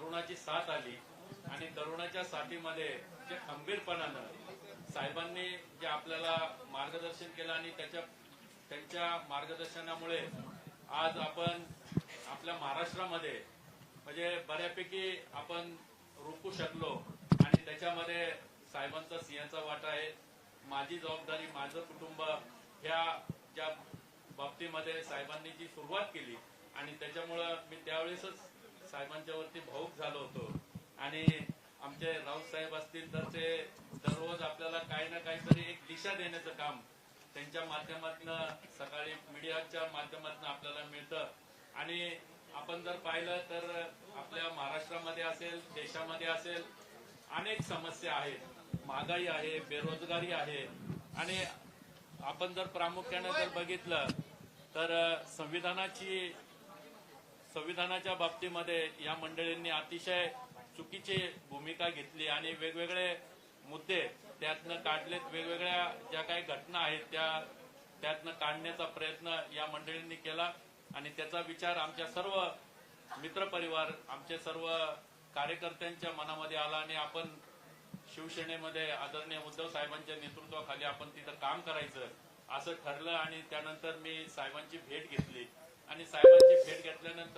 तरुणाची साथ आली आणि तरुणाच्या साथीमध्ये जे खंबीरपणानं साहेबांनी जे आपल्याला मार्गदर्शन केलं आणि त्याच्या त्यांच्या मार्गदर्शनामुळे आज आपण आपल्या महाराष्ट्रामध्ये म्हणजे बऱ्यापैकी आपण रोखू शकलो आणि त्याच्यामध्ये साहेबांचा सिंहाचा वाटा आहे. माझी जबाबदारी माझं कुटुंब ह्या ज्या बाबतीमध्ये साहेबांनी जी सुरुवात केली आणि त्याच्यामुळं मी त्यावेळेसच साहेबांच्या वरती भाऊक झालो होतो. आणि आमचे राऊत साहेब असतील तर ते दररोज आपल्याला काही ना काहीतरी एक दिशा देण्याचं काम त्यांच्या माध्यमातून सकाळी मीडियाच्या माध्यमातून आपल्याला मिळतं. आणि आपण जर पाहिलं तर आपल्या महाराष्ट्रामध्ये असेल देशामध्ये असेल अनेक समस्या आहेत. महागाई आहे बेरोजगारी आहे. आणि आपण जर प्रामुख्याने जर बघितलं तर संविधानाची संविधानाच्या बाबतीमध्ये या मंडळींनी अतिशय चुकीची भूमिका घेतली आणि वेगवेगळे मुद्दे त्यातनं काढलेत. वेगवेगळ्या ज्या काही घटना आहेत त्या त्यातनं काढण्याचा प्रयत्न या मंडळींनी केला आणि त्याचा विचार आमच्या सर्व मित्रपरिवार आमचे सर्व कार्यकर्त्यांच्या मनामध्ये आला आणि आपण शिवसेनेमध्ये आदरणीय उद्धव साहेबांच्या नेतृत्वाखाली आपण तिथं काम करायचं असं ठरलं आणि त्यानंतर मी साहेबांची भेट घेतली. आणि साहेबांची भेट घेतल्यानंतर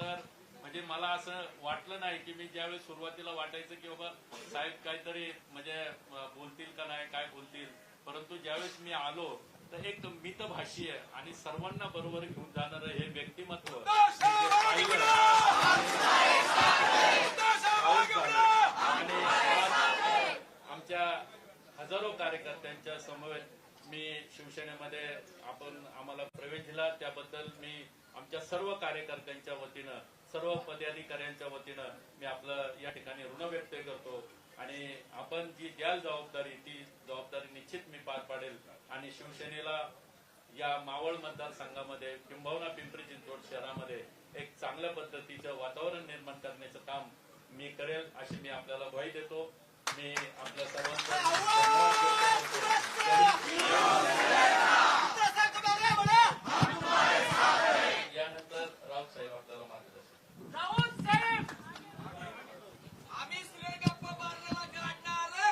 मला असं वाटलं नाही की मी ज्यावेळेस सुरुवातीला वाटायचं की बाबा साहेब काहीतरी म्हणजे बोलतील का नाही काय बोलतील. परंतु ज्यावेळेस मी आलो तर एक मितभाषीय आणि सर्वांना बरोबर घेऊन जाणारं हे व्यक्तिमत्व. आणि आमच्या हजारो कार्यकर्त्यांच्या समवेत मी शिवसेनेमध्ये आपण आम्हाला प्रवेश दिला. त्याबद्दल मी आमच्या सर्व कार्यकर्त्यांच्या वतीनं सर्व पदाधिकाऱ्यांच्या वतीनं मी आपलं या ठिकाणी ऋण व्यक्त करतो आणि आपण जी द्याल जबाबदारी ती जबाबदारी निश्चित मी पार पाडेल. आणि शिवसेनेला या मावळ मतदारसंघामध्ये किंबहुना पिंपरी चिंचवड शहरामध्ये एक चांगल्या पद्धतीचं वातावरण निर्माण करण्याचं काम मी करेल अशी मी आपल्याला ग्वाही देतो. मी आपल्या सर्वांचा धन्यवाद व्यक्त करतो. यानंतर राव साहेब आपल्याला मार्गदर्शन राऊत साहेब आम्ही श्रीगप्पा बारणाला काढणार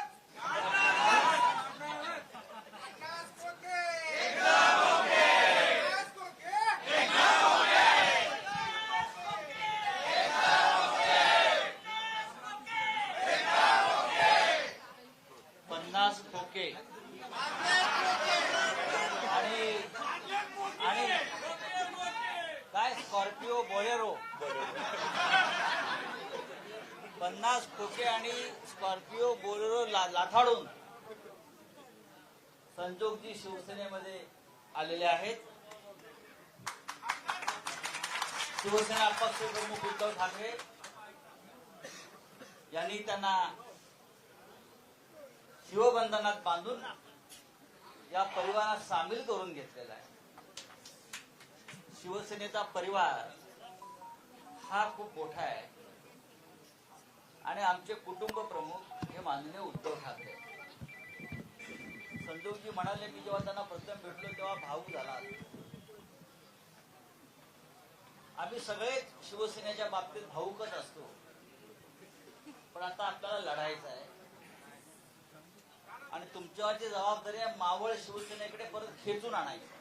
पन्नास खोके आणि आणि काय स्कॉर्पिओ बोलेरो. पन्नास खोके आणि स्कॉर्पिओ बोलेरो लाथाडून संजोगजी शिवसेनेमध्ये आलेले आहेत. शिवसेना पक्षप्रमुख उद्धव ठाकरे यांनी त्यांना शिवबंधनात बांधून या परिवारात सामील करून घेतलेला आहे. शिवसेनेचा परिवार हा खूप मोठा आहे. आणि आमचे कुटुंब प्रमुख हे माननीय उद्धव ठाकरे. संजोगजी म्हणाले मी जेव्हा त्यांना प्रथम भेटलो तेव्हा भाऊ झाला आम्ही सगळेच शिवसेनेच्या बाबतीत भाऊकच असतो. पण आता आपल्याला लढायचं आहे. आणि तुमच्यावरची जबाबदारी आहे मावळ शिवसेनेकडे परत खेचून आणायची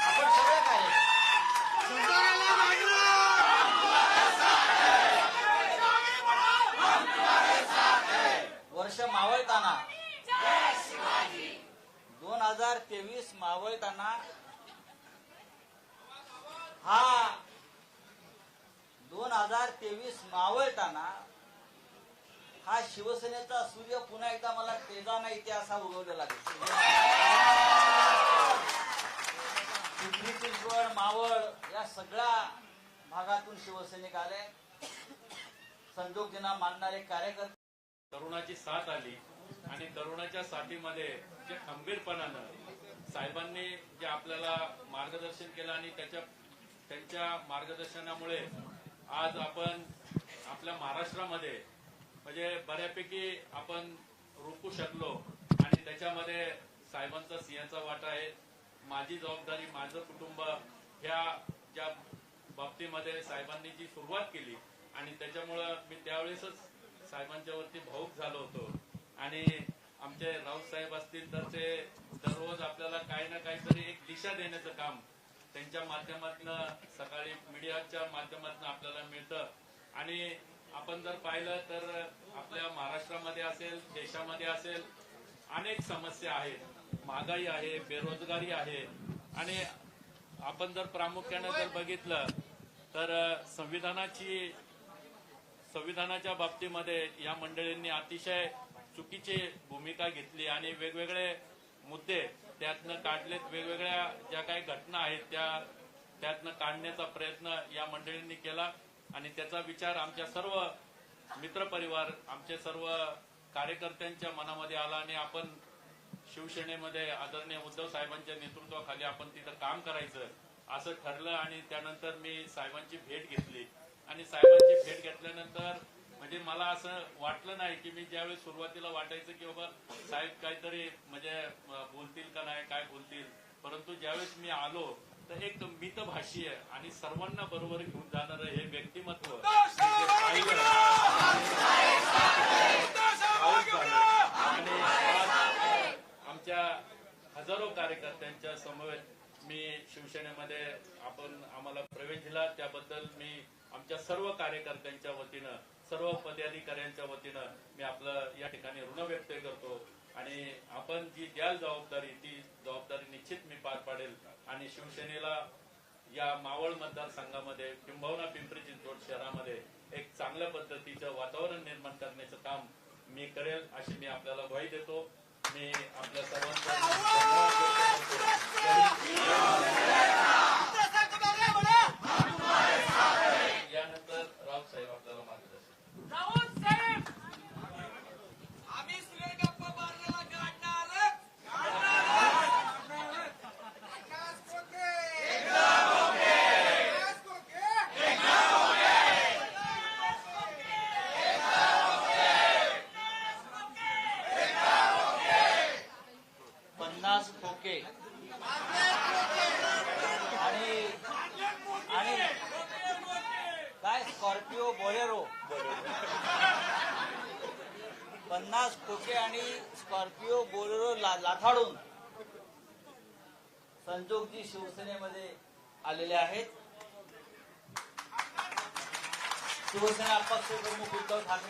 आपण सगळे काय वर्ष मावळताना दोन हजार तेवीस मावळताना हा दोन हजार तेवीस मावळताना हा शिवसेनेचा सूर्य पुन्हा एकदा मला तेजाना इतिहास हा उगवलेला पिंपरी चिंचवड मावळ या सगळ्या भागातून शिवसैनिक आले. संजोगजींना मानणारे कार्यकर्ते करोनाची साथ आली. आणि तरुणाच्या साथीमध्ये जे खंबीरपणानं साहेबांनी जे आपल्याला मार्गदर्शन केलं आणि त्याच्या त्यांच्या मार्गदर्शनामुळे आज आपण आपल्या महाराष्ट्रामध्ये म्हणजे बऱ्यापैकी आपण रोखू शकलो आणि त्याच्यामध्ये साहेबांचा सिंहाचा वाटा आहे. माझी जबाबदारी माझं कुटुंब ह्या ज्या बाबतीमध्ये साहेबांनी जी सुरुवात केली आणि त्याच्यामुळं मी त्यावेळेसच साहेबांच्या वरती भाऊक झालो होतो. आणि आमचे राऊत साहेब असतील तर ते दररोज आपल्याला काही ना काहीतरी एक दिशा देण्याचं काम त्यांच्या माध्यमातून सकाळी मीडियाच्या माध्यमातून आपल्याला मिळतं. आणि आपण जर पाहिलं तर आपल्या महाराष्ट्रामध्ये असेल देशामध्ये असेल अनेक समस्या आहेत. महागाई आहे बेरोजगारी आहे. आणि आपण जर प्रामुख्याने जर बघितलं तर संविधानाची संविधानाच्या बाबतीमध्ये या मंडळींनी अतिशय चुकीची भूमिका घेतली आणि वेगवेगळे मुद्दे त्यातनं काढलेत. वेगवेगळ्या ज्या काही घटना आहेत त्या त्यातनं काढण्याचा प्रयत्न या मंडळींनी केला. आणि त्याचा विचार आमच्या सर्व मित्रपरिवार आमचे सर्व कार्यकर्त्यांच्या मनामध्ये आला आणि आपण शिवसेनेमध्ये आदरणीय उद्धव साहेबांच्या नेतृत्वाखाली आपण तिथं काम करायचं असं ठरलं आणि त्यानंतर मी साहेबांची भेट घेतली. आणि साहेबांची भेट घेतल्यानंतर म्हणजे मला असं वाटलं नाही की मी ज्यावेळेस सुरुवातीला वाटायचं की बाबा साहेब काहीतरी म्हणजे बोलतील का नाही काय बोलतील. परंतु ज्यावेळेस मी आलो तर एक मितभाषीय आणि सर्वांना बरोबर घेऊन जाणारं हे व्यक्तिमत्व आणि आमच्या हजारो कार्यकर्त्यांच्या समवेत मी शिवसेनेमध्ये आपण आम्हाला प्रवेश दिला. त्याबद्दल मी आमच्या सर्व कार्यकर्त्यांच्या वतीनं सर्व पदाधिकाऱ्यांच्या वतीनं मी आपलं या ठिकाणी ऋण व्यक्त करतो आणि आपण जी द्याल जबाबदारी ती जबाबदारी निश्चित मी पार पाडेल. आणि शिवसेनेला या मावळ मतदारसंघामध्ये किंबहुना पिंपरी चिंचवड शहरामध्ये एक चांगल्या पद्धतीचं वातावरण निर्माण करण्याचं काम मी करेल अशी मी आपल्याला ग्वाही देतो. मी आपल्या सर्वांचा धन्यवाद व्यक्त करतो. यानंतर राव साहेब आपल्याला मार्गदर्शन राऊत साहेब आम्ही श्रीगप्पा बारणाला काढणार पन्नास खोके आणि आणि काय स्कॉर्पिओ बोलेरो पन्नास खोके आणि स्कॉर्पिओ बोलेरो ला- लाथाडून संजोगजी शिवसेनेमध्ये आलेले आहेत. शिवसेना पक्षप्रमुख उद्धव ठाकरे